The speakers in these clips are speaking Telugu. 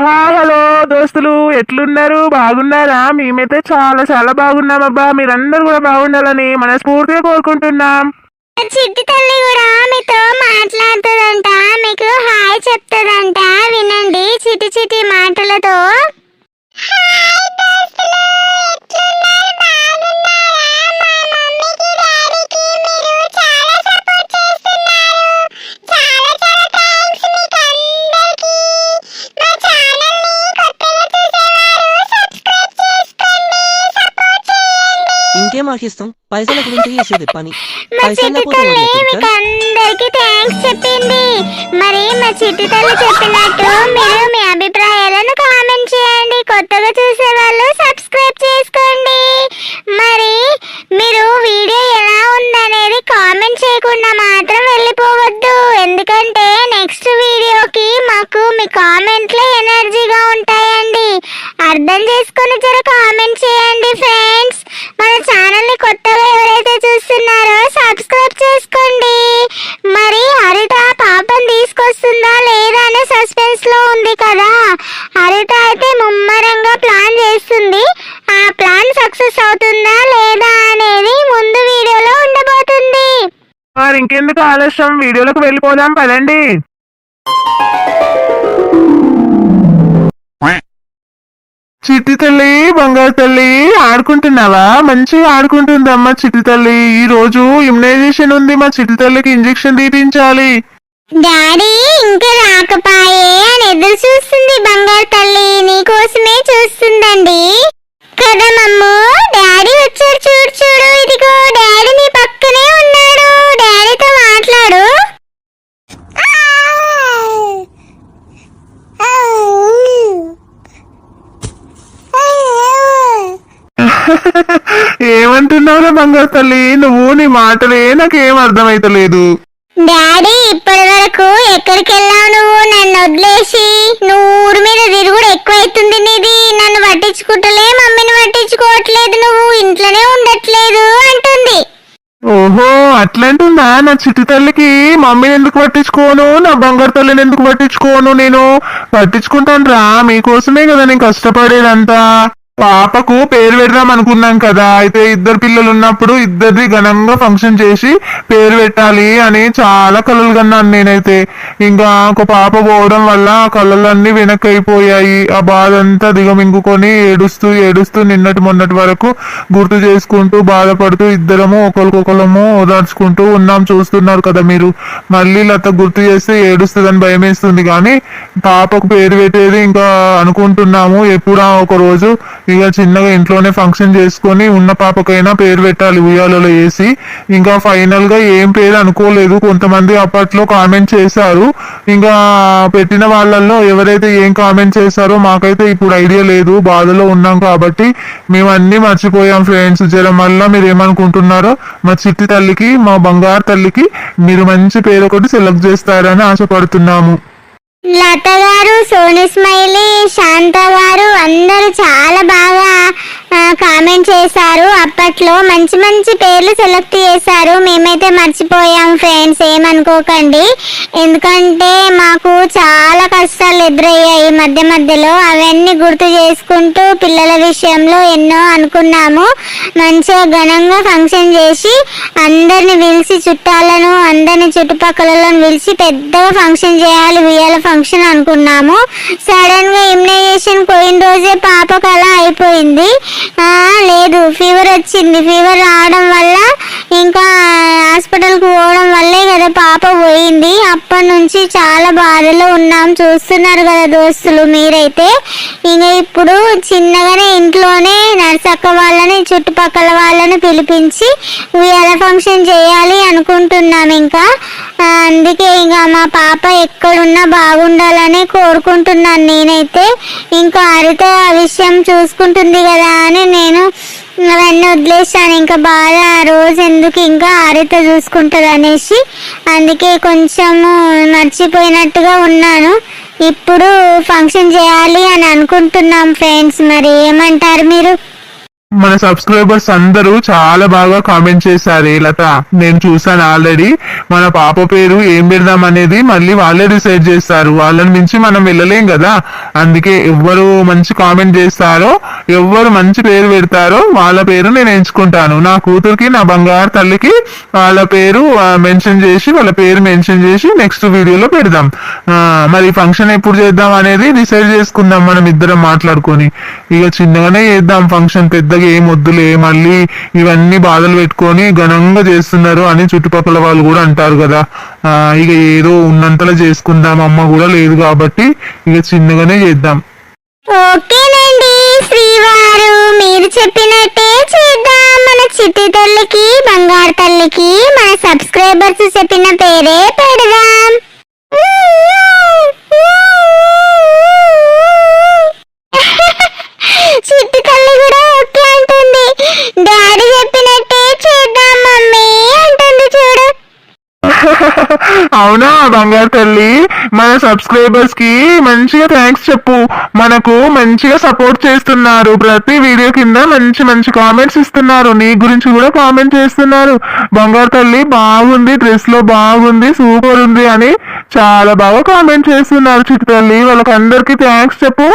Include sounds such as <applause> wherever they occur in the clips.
హాయ్ హలో దోస్తులు ఎట్లున్నారు? బాగున్నారా? మేమైతే చాలా చాలా బాగున్నామబ్బా. మీరందరూ కూడా బాగుండాలని మనస్ఫూర్తిగా కోరుకుంటున్నాం. చిట్టి తల్లి కూడా మీతో మాట్లాడుతుందంట. మీకు హాయ్ చెప్తుందంట. వినండి చిటి చిటి మాటలతో. ఇంకేం ఆశిస్తాం? పైసల గురించి చేసేది పని. అందరికి థ్యాంక్స్ చెప్పింది. మరి మా చిట్టి తల్లి చెప్పినట్టు మీరు మీ అభిప్రాయాలను కామెంట్ చేయండి. కొత్తగా చూసే వాళ్ళు సబ్స్క్రైబ్ చేసుకోండి. మరి మీరు వీడియో ఎలా ఉందనేది కామెంట్ చేయకుండా మాత్రం వెళ్ళిపోవద్దు. ఎందుకంటే నెక్స్ట్ వీడియోకి మాకు మీ కామెంట్లే ఎనర్జీగా ఉంటాయండి. అర్థం చేసుకొని జర కామెంట్ చేయండి ఫ్రెండ్స్ మన ఛానల్ని కొత్తగా ఎవరైతే చూస్తున్నారో సబ్స్క్రైబ్ చేసుకోండి. మరి హరిత పాపం తీసుకొస్తుందా లేదా అనే సస్పెన్స్లో ఉంది కదా. హరిత అయితే ముమ్మరంగా ప్లాన్ చేస్తుంది. ఆ ప్లాన్ సక్సెస్ అవుతుందా లేదా అనేది ముందు వీడియోలో ఉండబోతుంది. మరి ఇంకెందుకు ఆలస్యం? వీడియోలోకి వెళ్ళిపోదాం పదండి. చిట్టి తల్లి బంగారు తల్లి ఆడుకుంటున్నావా? మంచిగా ఆడుకుంటుందమ్మా చిట్టి తల్లి. ఈ రోజు ఇమ్యునైజేషన్ ఉంది మా చిట్టి తల్లికి ఇంజెక్షన్ తీపించాలి. డాడీ ఇంకా రాకపాయే అని ఎదురు చూస్తుంది బంగారు తల్లి. నీకోసమే చూస్తుందండి. కదా మమ్ము? డాడీ వచ్చారు చూడు చూడు. ఇదిగో డాడీ నీ పక్కనే ఉన్నాడు. డాడీతో మాట్లాడు. ఏమంటున్నావురా బంగారు తల్లి నువ్వు నీ మాటలే నాకేం అర్థమైతలేదు. డాడీ ఇప్పటి వరకు ఎక్కడికి వెళ్ళావు నువ్వు? నన్ను వదిలేసి. నువ్వు ఊరి మీద తిరుగుడు ఎక్కువైతుంది నీది. నన్ను పట్టించుకుంటలే మమ్మీని పట్టించుకోవట్లేదు నువ్వు. ఇంట్లోనే ఉండట్లేదు అంటుంది. ఓహో అట్లంటుందా? నా చిట్టి తల్లికి మమ్మీని ఎందుకు పట్టించుకోను? నా బంగారు తల్లిని ఎందుకు పట్టించుకోను నేను? పట్టించుకుంటాను రా మీకోసమే కదా నేను కష్టపడేదంతా. పాపకు పేరు పెడదాం అనుకున్నాం కదా. అయితే ఇద్దరు పిల్లలు ఉన్నప్పుడు ఇద్దరిది ఘనంగా ఫంక్షన్ చేసి పేరు పెట్టాలి అని చాలా కలలు కన్నాను నేనైతే. ఇంకా ఒక పాప పోవడం వల్ల ఆ కళలన్నీ వెనక్కి అయిపోయాయి ఆ బాధ అంతా దిగమింగుకొని ఏడుస్తూ ఏడుస్తూ నిన్నటి మొన్నటి వరకు గుర్తు చేసుకుంటూ బాధపడుతూ ఇద్దరము ఒకరికొకరము ఓదార్చుకుంటూ ఉన్నాం చూస్తున్నారు కదా మీరు. మళ్ళీ లత గుర్తు చేస్తే ఏడుస్తుందని భయం వేస్తుంది కానీ పాపకు పేరు పెట్టేది ఇంకా అనుకుంటున్నాము. ఎప్పుడా ఒక రోజు ఇక చిన్నగా ఇంట్లోనే ఫంక్షన్ చేసుకొని ఉన్న పాపకైనా పేరు పెట్టాలి ఉయ్యాలలో వేసి. ఇంకా ఫైనల్గా ఏం పేరు అనుకోలేదు. కొంతమంది అప్పట్లో కామెంట్ చేశారు. ఇంకా పెట్టిన వాళ్ళల్లో ఎవరైతే ఏం కామెంట్ చేశారో మాకైతే ఇప్పుడు ఐడియా లేదు. బాధలో ఉన్నాం కాబట్టి మేము అన్ని మర్చిపోయాం ఫ్రెండ్స్ జరం వల్ల మీరు ఏమనుకుంటున్నారో మా చిట్టి తల్లికి మా బంగారు తల్లికి మీరు మంచి పేరు ఒకటి సెలెక్ట్ చేస్తారని ఆశపడుతున్నాము. లత గారు సోని స్మైలీ శాంత గారు అందరూ చాలా బాగా కామెంట్ చేశారు. అప్పట్లో మంచి మంచి పేర్లు సెలెక్ట్ చేశారు. మేమైతే మర్చిపోయాం ఫ్రెండ్స్ ఏమనుకోకండి. ఎందుకంటే మాకు చాలా కష్టాలు ఎదురయ్యాయి మధ్య మధ్యలో. అవన్నీ గుర్తు చేసుకుంటూ పిల్లల విషయంలో ఎన్నో అనుకున్నాము. మంచిగా ఘనంగా ఫంక్షన్ చేసి అందరిని పిలిచి చుట్టాలను అందరిని చుట్టుపక్కల పిలిచి పెద్దగా ఫంక్షన్ చేయాలి ఉయ్యాల ఫంక్షన్ అనుకున్నాము. సడన్గా ఇమ్యునైజేషన్ పోయిన రోజే పాపకు అలా అయిపోయింది. లేదు ఫీవర్ వచ్చింది. ఫీవర్ రావడం వల్ల ఇంకా హాస్పిటల్కి పోవడం వల్లే కదా పాప పోయింది. అప్పటి నుంచి చాలా బాధలో ఉన్నాం. చూస్తున్నారు కదా దోస్తులు మీరైతే. ఇంకా ఇప్పుడు చిన్నగానే ఇంట్లోనే నర్సక్క వాళ్ళని చుట్టుపక్కల వాళ్ళని పిలిపించి ఉయ్యాల ఫంక్షన్ చేయాలి అనుకుంటున్నాం ఇంకా. అందుకే ఇంకా మా పాప ఎక్కడున్నా బాగుండాలని కోరుకుంటున్నాను నేనైతే. ఇంకా హరిత ఆ విషయం చూసుకుంటుంది కదా అని నేను అవన్నీ వదిలేసాను. ఇంకా బాధ రోజు ఎందుకు ఇంకా ఆరిత చూసుకుంటుంది అనేసి అందుకే కొంచెము మర్చిపోయినట్టుగా ఉన్నాను. ఇప్పుడు ఫంక్షన్ చేయాలి అని అనుకుంటున్నాం ఫ్రెండ్స్ మరి ఏమంటారు మీరు? మన సబ్స్క్రైబర్స్ అందరూ చాలా బాగా కామెంట్ చేశారు లత నేను చూసాను ఆల్రెడీ మన పాప పేరు ఏం పెడదాం అనేది మళ్ళీ వాళ్ళే డిసైడ్ చేస్తారు. వాళ్ళని మించి మనం వెళ్ళలేం కదా. అందుకే ఎవ్వరు మంచి కామెంట్ చేస్తారో ఎవ్వరు మంచి పేరు పెడతారో వాళ్ళ పేరు నేను ఎంచుకుంటాను. నా కూతురికి నా బంగారు తల్లికి వాళ్ళ పేరు మెన్షన్ చేసి వాళ్ళ పేరు మెన్షన్ చేసి నెక్స్ట్ వీడియోలో పెడదాం. మరి ఫంక్షన్ ఎప్పుడు చేద్దాం అనేది డిసైడ్ చేసుకుందాం మనం ఇద్దరం మాట్లాడుకొని. ఇక చిన్నగానే చేద్దాం ఫంక్షన్ అలాగే ఏం వద్దులే మళ్ళీ ఇవన్నీ బాధలు పెట్టుకొని ఘనంగా చేస్తున్నారు అని చుట్టుపక్కల వాళ్ళు కూడా అంటారు కదా. ఆ, ఇక ఏదో ఉన్నంతలా చేసుకుందాం అమ్మ కూడా లేదు కాబట్టి ఇక చిన్నగానే చేద్దాం. ఓకేనండి శ్రీవారు మీరు చెప్పినట్టే చేద్దాం. మన చిట్టి తల్లికి బంగారు తల్లికి మన సబ్స్క్రైబర్స్ చెప్పిన పేరే పెడదాం. <laughs> చిట్టి తల్లి కూడా ఓకే అంటుంది డాడీ చెప్పినట్టే చేద్దాం మమ్మీ అంటుంది చూడు. అవునా బంగారు తల్లి? మన సబ్స్క్రైబర్స్కి మంచిగా థ్యాంక్స్ చెప్పు. మనకు మంచిగా సపోర్ట్ చేస్తున్నారు. ప్రతి వీడియో కింద మంచి మంచి కామెంట్స్ ఇస్తున్నారు. నీ గురించి కూడా కామెంట్ చేస్తున్నారు. బంగారు తల్లి బాగుంది డ్రెస్లో బాగుంది సూపర్ ఉంది అని చాలా బాగా కామెంట్ చేస్తున్నారు చిట్టు తల్లి. వాళ్ళకి అందరికి థ్యాంక్స్ చెప్పు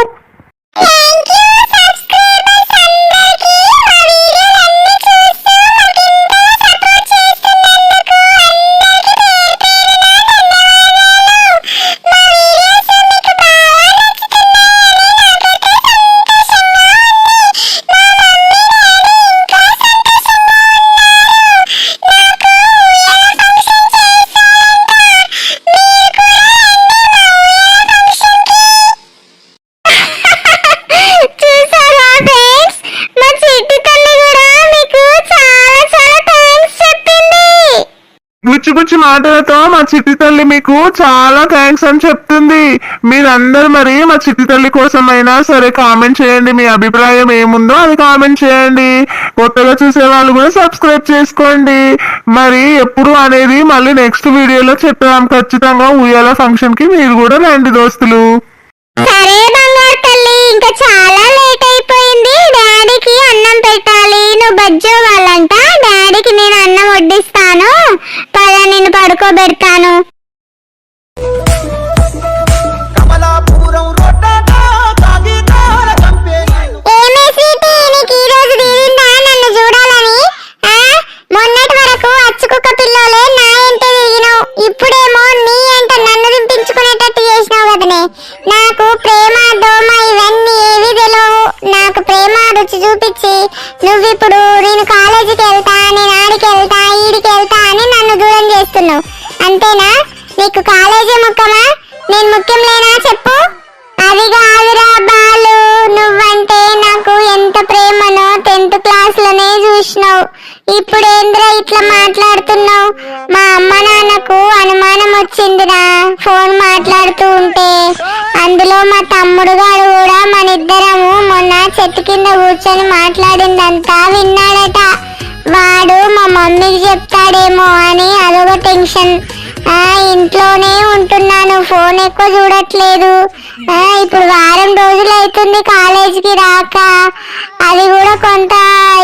మాటలతో మా చిట్టి తల్లి మీకు చాలా థ్యాంక్స్ అని చెప్తుంది. మీరందరూ మరి మా చిట్టి తల్లి కోసమైనా సరే కామెంట్ చేయండి. మీ అభిప్రాయం ఏముందో అది కామెంట్ చేయండి. కొత్తగా చూసే వాళ్ళు కూడా సబ్స్క్రైబ్ చేసుకోండి. మరి ఎప్పుడు అనేది మళ్ళీ నెక్స్ట్ వీడియోలో చెప్తాం. ఖచ్చితంగా ఉయ్యాల ఫంక్షన్కి మీరు కూడా రండి దోస్తులు. సరే బంగారు తల్లి ఇంకా చాలా లేట్ అయిపోయింది. డాడీకి అన్నం పెట్టాలి. నువ్వు బజ్జో వాళ్ళంట. వడ్డిస్తాను. పద నిన్ను పడుకోబెడతాను. ఇప్పుడేమో నీ నన్ను నాకు ప్రేమ దోమ ఇవన్నీ ఏవి తెలియవు నాకు ప్రేమ రుచి చూపించి నువ్విప్పుడు నేను కాలేజీకి వెళ్తా నేను ఆడికి వెళ్తా ఈడికి వెళ్తా అని నన్ను దూరం చేస్తున్నావు. అంతేనా? నీకు కాలేజీ ముఖ్యమా? నేను ముఖ్యం లేనా? చెప్పు. అది కాదురా బాలు నువ్వంటే నాకు ఎంత ప్రేమనో టెన్త్ క్లాస్లోనే చూసినావు. ఇప్పుడు ఏంద్రా ఇట్లా మాట్లాడుతున్నావు? మా అమ్మ నాన్నకు అనుమానం వచ్చిందిరా ఫోన్ మాట్లాడుతూ ఉంటే. అందులో మా తమ్ముడు గారు కూడా మన ఇద్దరము మొన్న చెట్టు కింద కూర్చొని మాట్లాడిందంతా విన్నాడట. మమ్మీకి చెప్తాడేమో అని అదొక టెన్షన్. ఆ ఇంట్లోనే ఉంటున్నాను ఫోన్ ఎక్కువ చూడట్లేదు. ఇప్పుడు వారం రోజులు అవుతుంది కాలేజీకి రాక. అది కూడా కొంత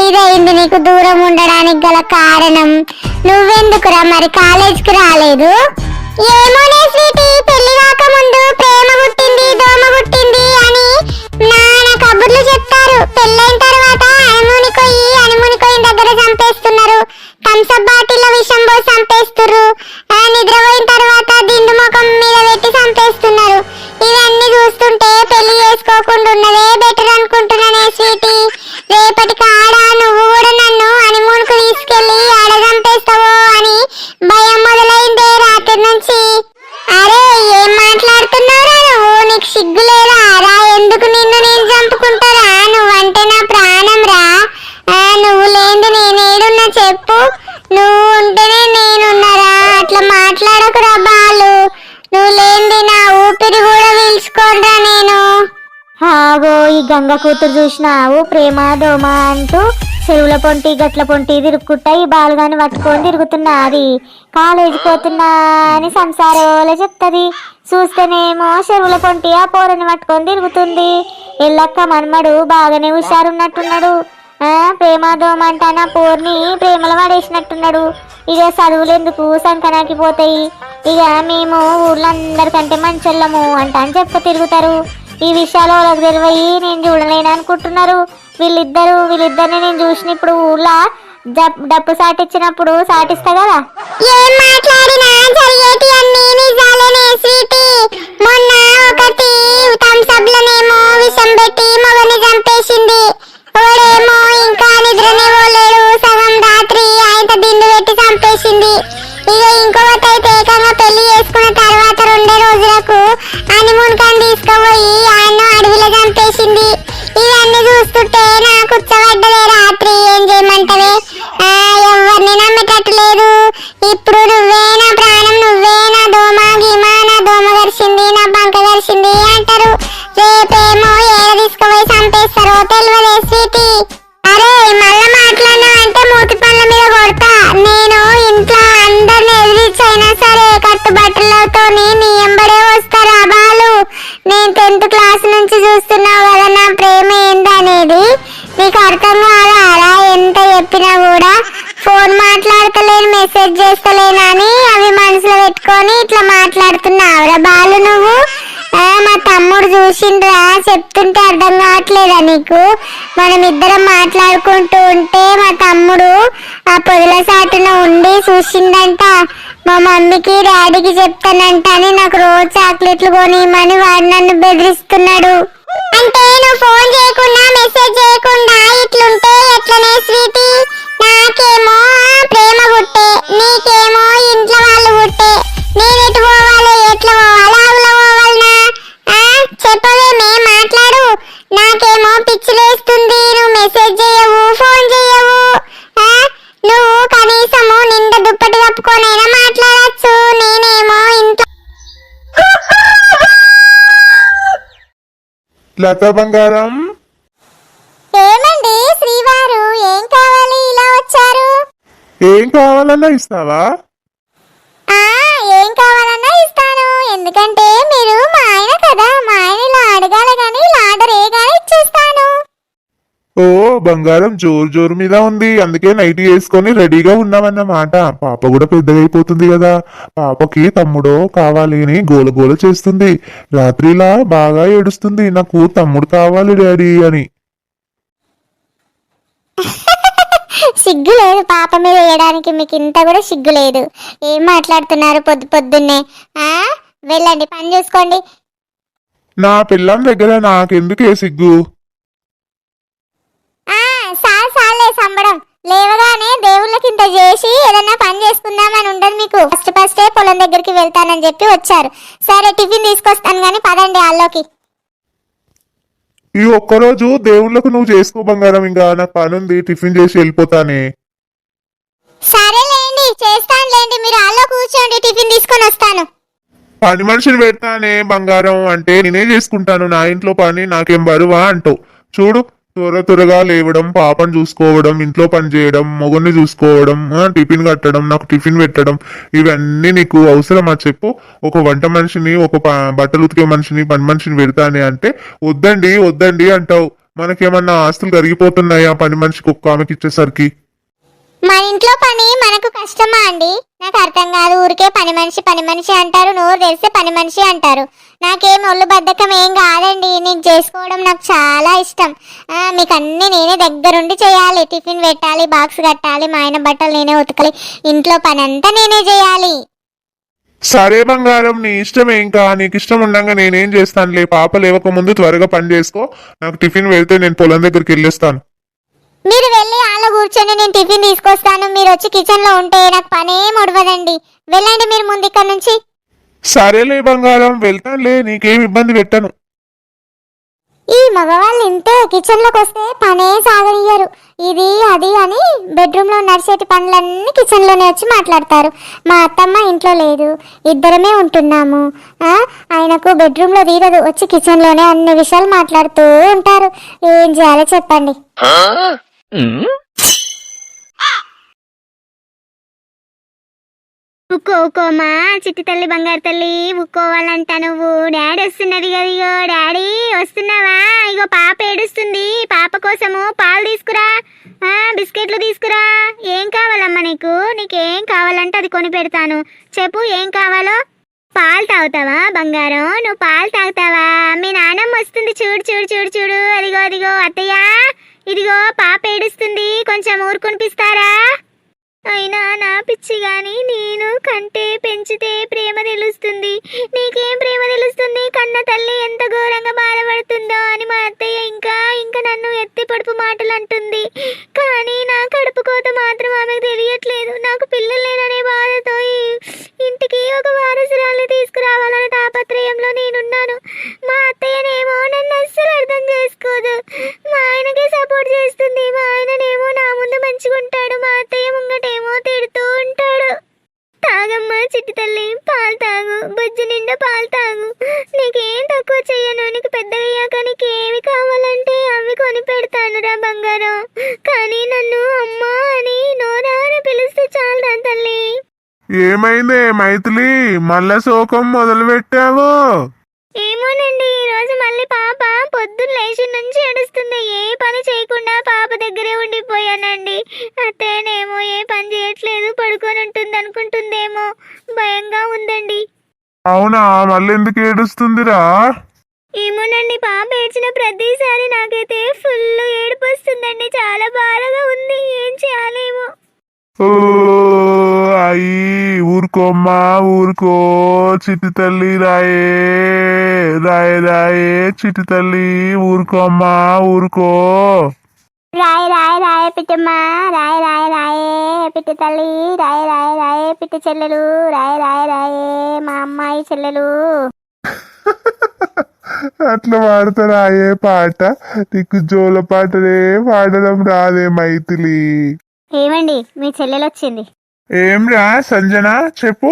ఇదైంది నీకు దూరం ఉండడానికి గల కారణం. నువ్వెందుకురా మరి కాలేజీకి రాలేదు? ఏమోనే స్వీటీ పెళ్ళి కాక ముందు ప్రేమ పుట్టింది దోమ పుట్టింది అని నాన్న కబుర్లు చెప్తారు. పెళ్ళైన తర్వాత అనుమునికొయి అనుమునికొయిన దగ్గర చంపేస్తున్నారు థమ్స్అప్ బాటిల్లో విషం పోసి చంపేస్తున్నారు నిద్రపోయిన తర్వాత దిండు ముఖం మీద పెట్టి చంపేస్తున్నారు. ఇవన్నీ చూస్తుంటే పెళ్ళి చేసుకోకుండా ఉన్నదే గంగ కూతురు చూసినావు? ప్రేమ దోమ అంటూ చెరువుల పొంటి గట్ల పొంటి తిరుక్కుంటా ఈ బాలుగాని పట్టుకొని తిరుగుతున్నది. కాలేజీ పోతున్నా అని సంసారంలో చెప్తుంది. చూస్తేనేమో చెరువుల పొంటి ఆ పోరని పట్టుకొని తిరుగుతుంది. ఎల్లక్క మన్మడు బాగానే హుషారున్నట్టున్నాడు. ఆ, ప్రేమ దోమ అంటానా పోర్ని ప్రేమలో పడేసినట్టున్నాడు. ఇక చదువులు ఎందుకు సంకనాకి పోతాయి? ఇక మేము ఊర్లో అందరికంటే మంచోళ్ళము అంట అని చెప్ప తిరుగుతారు. ఈ విషయాలు వాళ్ళకి తెలివయి నేను చూడలేను అనుకుంటున్నారు. వీళ్ళిద్దరు వీళ్ళిద్దరిని నేను చూసిన ఇప్పుడు ఊళ్ళో డబ్బు సాటిచ్చినప్పుడు సాటిస్తా కదా? ఏం మాట్లాడినా జరిగేటి అన్ని నిజాలనే స్వీటీ మొన్న ఒకటి థమ్స్అప్ లోనేమో విషం పెట్టి మొగని చంపేసింది. ఓడేమో ఇంకా నిద్రనే పోలేడు సగం రాత్రి ఆయన దిండు పెట్టి చంపేసింది. ఇక ఇంకొకటి అయితే ఏకంగా పెళ్ళి ఇవన్నీ చూస్తుంటే నాకు ఇట్లా మాట్లాడుతున్నావురా బాలు నువ్వు? మా తమ్ముడు చూసిండ్రా చెప్తుంటే అర్థం కావట్లేదా నీకు? మనం ఇద్దరం మాట్లాడుకుంటూ ఉంటే మా తమ్ముడు ఆ పొదల సాటున ఉండి చూసిండంట మా మమ్మీకి డాడీకి చెప్తానంట అని నాకు రోజు చాక్లెట్లు కొనిమని వాడు నన్ను బెదిరిస్తున్నాడు. అంటే నువ్వు ఫోన్ చేయకుండా మెసేజ్ చేయకుండా ఇట్లుంటే ఎట్లనే స్వీటీ? నాకేమో ప్రేమ గుట్టే నీకే మెసేజ్ చేయవు ఫోన్ చేయవు. నువ్వు కనీసము నిండా దుప్పటి కప్పుకొనైనా మాట్లాడచ్చు. నేనేమో ఇంట్లో లత బంగారం. ఏమండి శ్రీవారు ఏం కావాలి? ఇలా వచ్చారు. ఏం కావాలన్నా ఇస్తావా? బంగారం జోరు జోరు మీద ఉంది. అందుకే నైట్ వేసుకొని రెడీగా ఉన్నామన్నమాట. పాప కూడా పెద్దగా అయిపోతుంది కదా. పాపకి తమ్ముడో కావాలి అని గోల గోల చేస్తుంది. రాత్రిలా బాగా ఏడుస్తుంది. నాకు తమ్ముడు కావాలి డాడీ అని. సిగ్గు లేదు పాప మీద వేయడానికి మీకు ఇంత కూడా సిగ్గు లేదు ఏం మాట్లాడుతున్నారు పొద్దు పొద్దున్నే? ఆ? వెళ్ళండి పని చూసుకోండి. నా పిల్లం దగ్గర నాకెందుకే సిగ్గు ఆ సంబడం లేవగానే దేవుళ్ళకి ఇంత చేసి ఏదన్నా పని చేసుకుందామని ఉండదు మీకు. ఫస్ట్ ఫస్టే పొలం దగ్గరికి వెళ్తానని చెప్పి వచ్చారు. సరే టిఫిన్ తీసుకొస్తాను కానీ పదండి ఆల్లోకి. ఈ ఒక్కరోజు దేవుళ్ళకు నువ్వు చేసుకో బంగారం ఇంకా నాకు పని ఉంది టిఫిన్ చేసి వెళ్ళిపోతానే. సరేలేండి చేస్తానులేండి మీరు ఆల్లో కూర్చోండి టిఫిన్ తీసుకొని వస్తాను. పని మనిషిని పెడతానే బంగారం అంటే నేనే చేసుకుంటాను నా ఇంట్లో పని నాకేం బరువా అంటావు చూడు త్వర త్వరగా లేవడం పాపను చూసుకోవడం ఇంట్లో పని చేయడం మొగుడిని చూసుకోవడం టిఫిన్ కట్టడం నాకు టిఫిన్ పెట్టడం ఇవన్నీ నీకు అవసరమా చెప్పు. ఒక వంట మనిషిని ఒక బట్టలు ఉతికే మనిషిని పని మనిషిని పెడతానే అంటే వద్దండి వద్దండి అంటావు. మనకేమన్నా ఆస్తులు కరిగిపోతున్నాయా? పని మనిషికి ఒక్క ఆమెకి ఇచ్చేసరికి మన ఇంట్లో పని మనకు కష్టమా అండి? నాకు అర్థం కాదు ఊరికే పని మనిషి పని మనిషి అంటారు నోరు తెరిస్తే పని మనిషి అంటారు. నాకేం ఒళ్ళు బద్ధకం ఏం కాదండి నేను చేసుకోవడం నాకు చాలా ఇష్టం. మీకు అన్నీ నేనే దగ్గరుండి చేయాలి టిఫిన్ పెట్టాలి బాక్స్ కట్టాలి మా ఆయన బట్టలు నేనే ఉతకాలి ఇంట్లో పని అంతా నేనే చేయాలి. సరే బంగారం నీ ఇష్టం ఇంకా నీకు ఇష్టం ఉండగా నేనేం చేస్తానులే పాప లేవక ముందు త్వరగా పని చేసుకో నాకు టిఫిన్ వెళ్తే నేను పొలం దగ్గరికి వెళ్ళేస్తాను. మీరు వెళ్ళి ఆలో కూర్చొని నేను టిఫిన్ తీసుకొస్తాను. మీరు వచ్చి కిచెన్లో ఉంటే నాకు పనేం ఉడవదండి. వెళ్ళండి మీరు ముందు ఇక్కడ నుంచి. సరేలే బంగారం వెళ్తానులే నీకేం ఇబ్బంది పెట్టను. ఈ మగవాళ్ళు ఇంతే కిచెన్లోకి వస్తే పనే సాగనియ్యరు. ఇది అది అని బెడ్రూమ్లో నడిచేటి పనులన్నీ కిచెన్లోనే వచ్చి మాట్లాడతారు. మా అత్తమ్మ ఇంట్లో లేదు. ఇద్దరమే ఉంటున్నాము. ఆ, ఆయనకు బెడ్రూమ్లో తీరదు. వచ్చి కిచెన్లోనే అన్ని విషయాలు మాట్లాడుతూ ఉంటారు. ఏం చేయాలో చెప్పండి. Hmm? ఉక్కో చిట్టి తల్లి బంగారు తల్లి ఉక్కోవాలంట నువ్వు. డాడీ వస్తున్నది కదిగో డాడీ వస్తున్నావా? ఇగో పాప ఏడుస్తుంది. పాప కోసము పాలు తీసుకురా. బిస్కెట్లు తీసుకురా. ఏం కావాలమ్మా నీకు? నీకేం కావాలంటే అది కొని పెడతాను. చెప్పు ఏం కావాలో? పాలు తాగుతావా బంగారం? నువ్వు పాలు తాగుతావా? మీ నాన్నమ్మ వస్తుంది. చూడు చూడు చూడు చూడు. అదిగో అదిగో అత్తయ్య. ఇదిగో పాప ఏడుస్తుంది. కొంచెం ఊరుకునిపిస్తారా అయినా నా పిచ్చి గాని నేను కంటే పెంచితే ప్రేమ తెలుస్తుంది. నీకేం ప్రేమ తెలుస్తుంది? కన్న తల్లి ఎంత ఘోరంగా బాధపడుతుందో అని మా అత్తయ్య ఇంకా ఇంకా నన్ను ఎత్తి పొడుపు మాటలు అంటుంది కానీ నా కడుపు కోత మాత్రం ఆమెకు తెలియట్లేదు. నాకు పిల్లలు లేననే బాధతో ఈ ఇంటికి ఒక వారసురాలు తీసుకురావాలనే తాపత్రయంలో నేనున్నాను. మా అత్తయ్యనేమో నన్ను అస్సలు అర్థం చేసుకోదు. మా ఆయనకే సపోర్ట్ చేస్తుంది. మా ఆయననేమో నా ముందు మంచిగా ఉంటాడు మా అత్తయ్య ముంగటేమో తిడుతూ ఉంటాడు. తాగమ్మా చిట్టి తల్లి పాలు తాగు బుజ్జి నిండా పాలు తాగు. నీకేం తక్కువ చెయ్యను నీకు పెద్దగా అయ్యాక నీకు ఏమి కావాలంటే అవి కొని పెడతాను రా బంగారం. కానీ నన్ను అమ్మా అని నోరా అని పిలిస్తే చాలు తల్లి. ఏమైందే మైథిలి? మళ్ళా శోకం మొదలు పెట్టావు ఏమోనండి ఈ రోజు మళ్ళీ పాప పొద్దున్న లేచి నుంచి ఏడుస్తుంది. ఏ పని చేయకుండా పాప దగ్గరే ఉండిపోయానండి. అత్తయ్యనేమో ఏ పని చేయట్లేదు పడుకొని ఉంటుంది అనుకుంటుందేమో. భయంగా ఉందండి. అవునా? మళ్ళీ ఎందుకు ఏడుస్తుందిరా? ఏమోనండి పాప ఏడ్చిన ప్రతిసారి నాకైతే ఫుల్ ఏడుపు వస్తుందండి చాలా బాధగా ఉంది. ఏం చేయాలేమో. అయ్యి ఊరుకోమ్మా ఊరుకో చిట్టి తల్లి రాయే రాయే రాయే చిట్టి తల్లి ఊరుకోమ్మా ఊరుకో రాయ రాయ రాయ పిట్టమ్మ రాయ రాయ రాయే పిట్టి తల్లి రాయ రాయ రాయే పిట్టి చెల్లెలు రాయ రాయ రాయే మా అమ్మాయి చెల్లెలు అట్లా పాడతారా ఏ పాట నీకు జోల పాటలే పాడడం రాదే మైథిలి ఏమండి మీ చెల్లెలు వచ్చింది ఏమ్రా సంజన చెప్పు.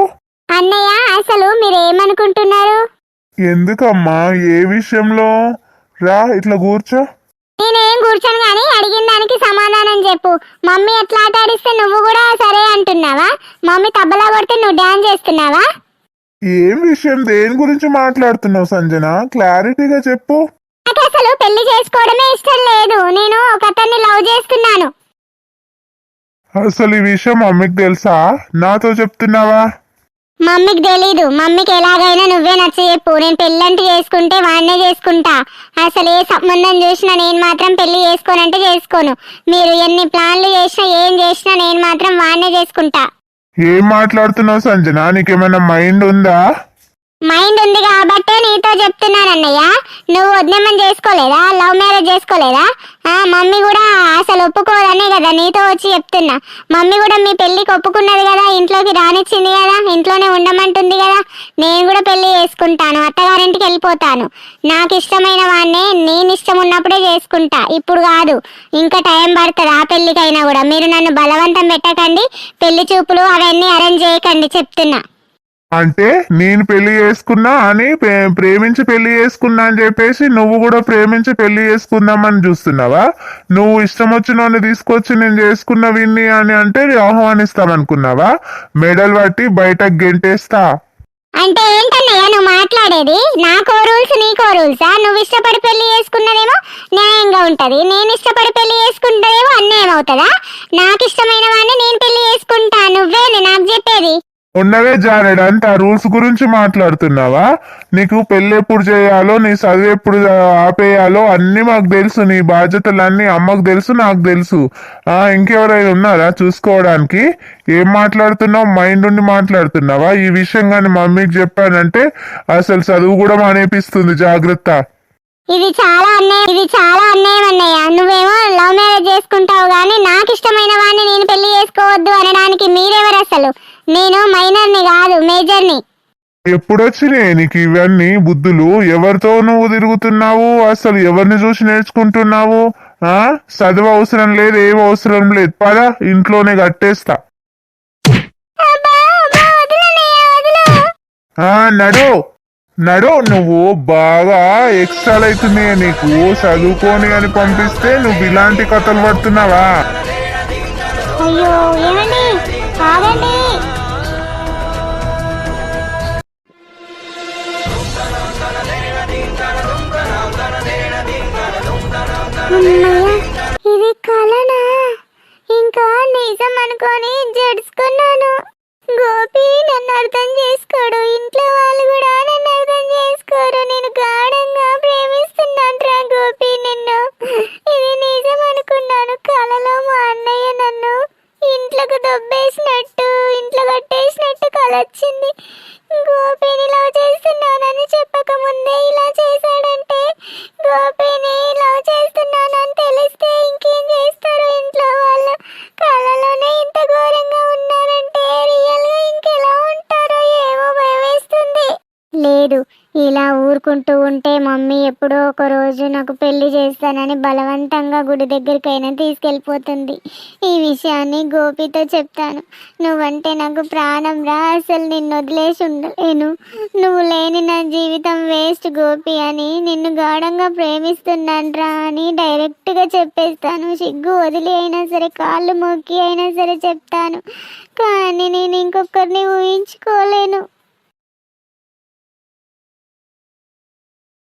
అన్నయ్య అసలు మీరేమనుకుంటున్నారు? ఎందుకమ్మా ఏ విషయంలో? రా ఇట్లా కూర్చో. నేనేం కూర్చోను కానీ అడిగిన దానికి సమాధానం చెప్పు. మమ్మీ ఎట్లా ఆట ఆడిస్తే నువ్వు కూడా సరే అంటున్నావా? మమ్మీ తబలా కొడితే నువ్వు డాన్స్ చేస్తున్నావా? ఏం విషయం దేని గురించి మాట్లాడుతున్నావు సంజన? క్లారిటీగా చెప్పు. నాకు అసలు పెళ్ళి చేసుకోవడమే ఇష్టం లేదు. నేను ఒక అతన్ని లవ్ చేస్తున్నాను. అసలు ఈ విషయం మమ్మీకి తెలుసా? నాతో చెప్తున్నావా? మమ్మీకి తెలీదు. మమ్మీకి ఎలాగైనా నువ్వే నచ్చ చెప్పు. నేను పెళ్ళంటి చేసుకుంటే వాడినే చేసుకుంటా. అసలు ఏ సంబంధం చూసినా నేను మాత్రం పెళ్ళి చేసుకోనంటే చేసుకోను. మీరు ఎన్ని ప్లాన్లు చేసినా ఏం చేసినా నేను మాత్రం వాడినే చేసుకుంటా. ఏం మాట్లాడుతున్నావు సంజన? నీకేమైనా మైండ్ ఉందా? మైండ్ ఉంది కాబట్టే నీతో చెప్తున్నానన్నయ్య నువ్వు వదిలేమని చేసుకోలేదా? లవ్ మ్యారేజ్ చేసుకోలేదా? మమ్మీ కూడా అసలు ఒప్పుకోదనే కదా నీతో వచ్చి చెప్తున్నా. మమ్మీ కూడా మీ పెళ్ళికి ఒప్పుకున్నది కదా ఇంట్లోకి రానిచ్చింది కదా ఇంట్లోనే ఉండమంటుంది కదా. నేను కూడా పెళ్ళి చేసుకుంటాను అత్తగారింటికి వెళ్ళిపోతాను. నాకు ఇష్టమైన వాడినే నేను ఇష్టం ఉన్నప్పుడే చేసుకుంటా. ఇప్పుడు కాదు ఇంకా టైం పడుతుంది ఆ పెళ్ళికైనా కూడా. మీరు నన్ను బలవంతం పెట్టకండి పెళ్ళి చూపులు అవన్నీ అరేంజ్ చేయకండి చెప్తున్నా. అంటే నేను పెళ్ళి చేసుకున్నా అని ప్రేమించి పెళ్ళి చేసుకున్నా అని చెప్పేసి నువ్వు కూడా ప్రేమించి పెళ్ళి చేసుకుందామని చూస్తున్నావా? నువ్వు ఇష్టం వచ్చిన తీసుకొచ్చి నేను చేసుకున్న విన్ని అని అంటే ఆహ్వానిస్తామనుకున్నావా? మెడల్ పట్టి బయటకు గెంటేస్తా. అంటే ఏంటన్నయ్య నువ్వు మాట్లాడేది? నాకో రూల్స్ నీకో రూల్సా? నువ్వు ఇష్టపడి పెళ్ళి చేసుకున్నదేమో న్యాయంగా ఉంటది. నేను ఇష్టపడి పెళ్ళి చేసుకుంటదేమో అన్యాయం అవుతుందా నాకు ఇష్టమైన వాడిని నేను పెళ్ళి చేసుకుంటా. నువ్వే నాకు చెప్పేది. ఉన్నవే జానెడ్ అంటే ఆ రూల్స్ గురించి మాట్లాడుతున్నావా? నీకు పెళ్ళి ఎప్పుడు చేయాలో నీ చదువు ఎప్పుడు ఆపేయాలో అన్ని మాకు తెలుసు. నీ బాధ్యతలన్నీ అమ్మకు తెలుసు నాకు తెలుసు. ఆ ఇంకెవరైనా ఉన్నారా చూసుకోవడానికి? ఏం మాట్లాడుతున్నావు? మైండ్ ఉండి మాట్లాడుతున్నావా? ఈ విషయం కానీ మమ్మీకి చెప్పానంటే అసలు చదువు కూడా మానేపిస్తుంది జాగ్రత్త. ఇది చాలా ఇది చాలా నేను మైనర్ని కాదు మేజర్ని. ఎప్పుడొచ్చినాయి నీకు ఇవన్నీ బుద్ధులు? ఎవరితో నువ్వు తిరుగుతున్నావు? అసలు ఎవరిని చూసి నేర్చుకుంటున్నావు? ఆ? చదువు అవసరం లేదు ఏం అవసరం లేదు. పద ఇంట్లోనే కట్టేస్తా. ఆ నడు. నడు నువ్వు బాగా ఎక్స్ట్రాలు అవుతున్నాయి నీకు. చదువుకోని అని పంపిస్తే నువ్వు ఇలాంటి కథలు పడుతున్నావా? అయ్యో కాదండి. అమ్మా ఇలా ఊరుకుంటూ ఉంటే మమ్మీ ఎప్పుడో ఒక రోజు నాకు పెళ్ళి చేస్తానని బలవంతంగా గుడి దగ్గరికైనా తీసుకెళ్ళిపోతుంది. ఈ విషయాన్ని గోపితో చెప్తాను. నువ్వంటే నాకు ప్రాణం రా అసలు నిన్ను వదిలేసి ఉండలేను. నువ్వు లేని నా జీవితం వేస్ట్ గోపి అని నిన్ను గాఢంగా ప్రేమిస్తున్నాను రా అని డైరెక్ట్గా చెప్పేస్తాను. సిగ్గు వదిలి అయినా సరే కాళ్ళు మొక్కి అయినా సరే చెప్తాను. కానీ నేను ఇంకొకరిని ఊహించుకోలేను.